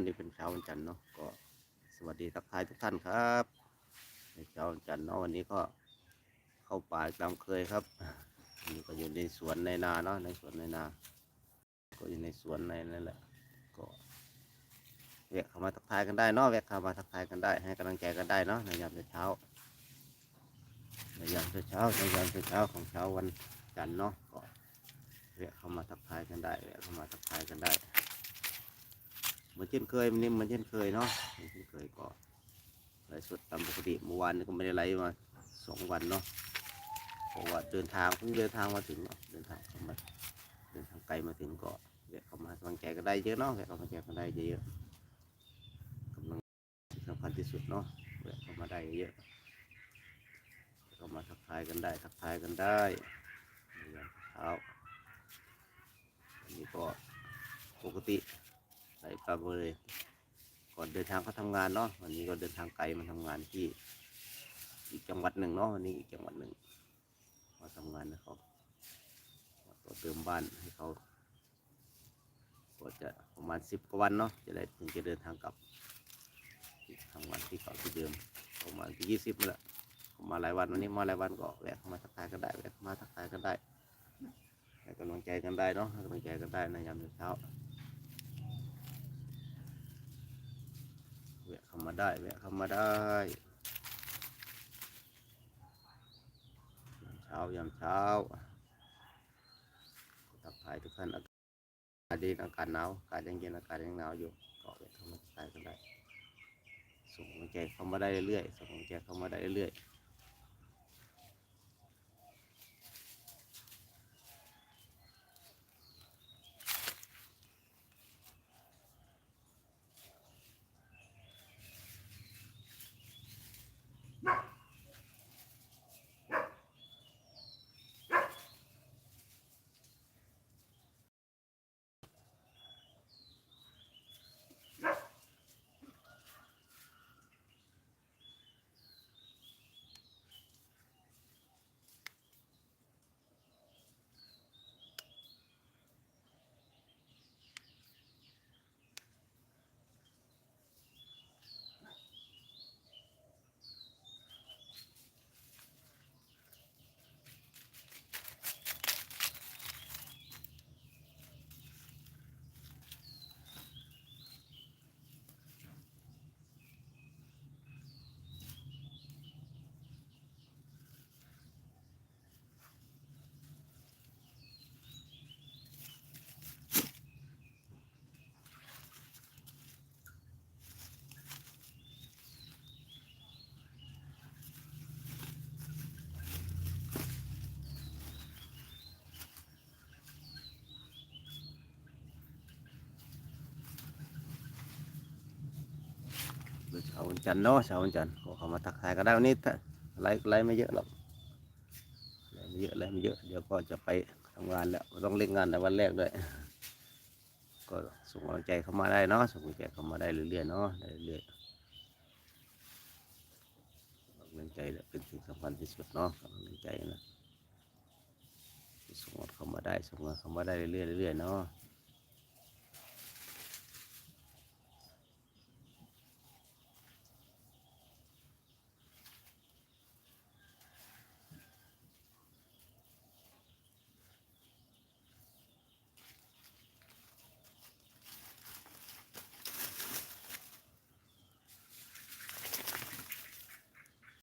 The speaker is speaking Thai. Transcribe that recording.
วันนี้เป็นเช้าวันจันทร์เนาะก็สวัสดีทักทายทุกท่านครับในเช้าวันจันทร์เนาะวันนี้ก็เข้าป่าตามเคยครับอันนี่ก็อยู่ในสวนในนาเนาะในสวนในนา ก็อยู่ในสวนในนั่นแหละก็แวะเข้ามาทักทายกันได้เนาะแวะเข้ามาทักทายกันได้ ให้กำลังใจกันได้เนาะในยามเช้าในยามเช้าในยามเช้าของเช้าวันจันทร์เนาะก็แวะเข้ามาทักทายกันได้แวะเข้ามาทักทายกันได้ เหมือนเช่นเคยวันนี้เหมือนเช่นเคยเนาะเหมือนเช่นเคยก็ไลฟ์สดตามปกติเมื่อวานก็ไม่ได้ไลฟ์มาสองวันเนาะเพราะว่าเดินทางเพิ่งเดินทางมาถึงเนาะเดินทางเข้ามาเดินทางไกลมาถึงก็แวะเข้ามาให้กำลังใจกันได้เยอะเนาะแวะเข้ามาแจกันได้เยอะกำลังสำคัญที่สุดเนาะแวะเข้ามาได้เยอะเข้ามาทักทายกันได้ทักทายกันได้ในยามเช้าวันนี้ก็ปกติ ไปปราบเลยก่อนเดินทางเขาทำงานเนาะวันนี้ก็เดินทางไกลมาทำงานที่ อีกจังหวัดหนึ่งเนาะวันนี้อีกจังหวัดหนึ่งมาทำงานนะครับมาต่อเติมบ้านให้เขาก็จะประมาณสิบกว่าวันเนาะจะได้ถึงจะเดินทางกลับที่ทำงานที่เก่าที่เดิมประมาณที่ยี่สิบนั่นแหละมาหลายวันวันนี้มาหลายวันก็แวะมาทักทายกันได้แวะมาทักทายกันได้ให้กำลังใจกันได้เนาะให้กำลังใจกันได้ในยามเช้า แวะเข้ามาได้แวะเข้ามาได้ยามเช้ายามเช้าตักทายทุกท่านอากาศดีอากาศหนาวอากาศยังเย็นอากาศยังหนาวอยู่ก็แวะเข้ามาทักทายกันได้ส่งกำลังใจเข้ามาได้เรื่อยๆส่งกำลังใจเข้ามาได้เรื่อยๆ วันจันทร์เนาะเช้าวันจันทร์ขอเข้ามาทักทายกันได้วันนี้ถ้าไลฟ์ไลฟ์ไม่เยอะหรอกไลฟ์ไม่เยอะไลฟ์ไม่เยอะเดี๋ยวก็จะไปทำงานแล้วต้องเล่นงานในวันแรกด้วยก็ส่งกำลังใจเข้ามาได้เนาะส่งกำลังใจเข้ามาได้เรื่อยๆเนาะเรื่อยๆกำลังใจเนี่ยเป็นสิ่งสำคัญที่สุดเนาะกำลังใจนะส่งเข้ามาได้ส่งเข้ามาได้เรื่อยๆเรื่อยๆเนาะ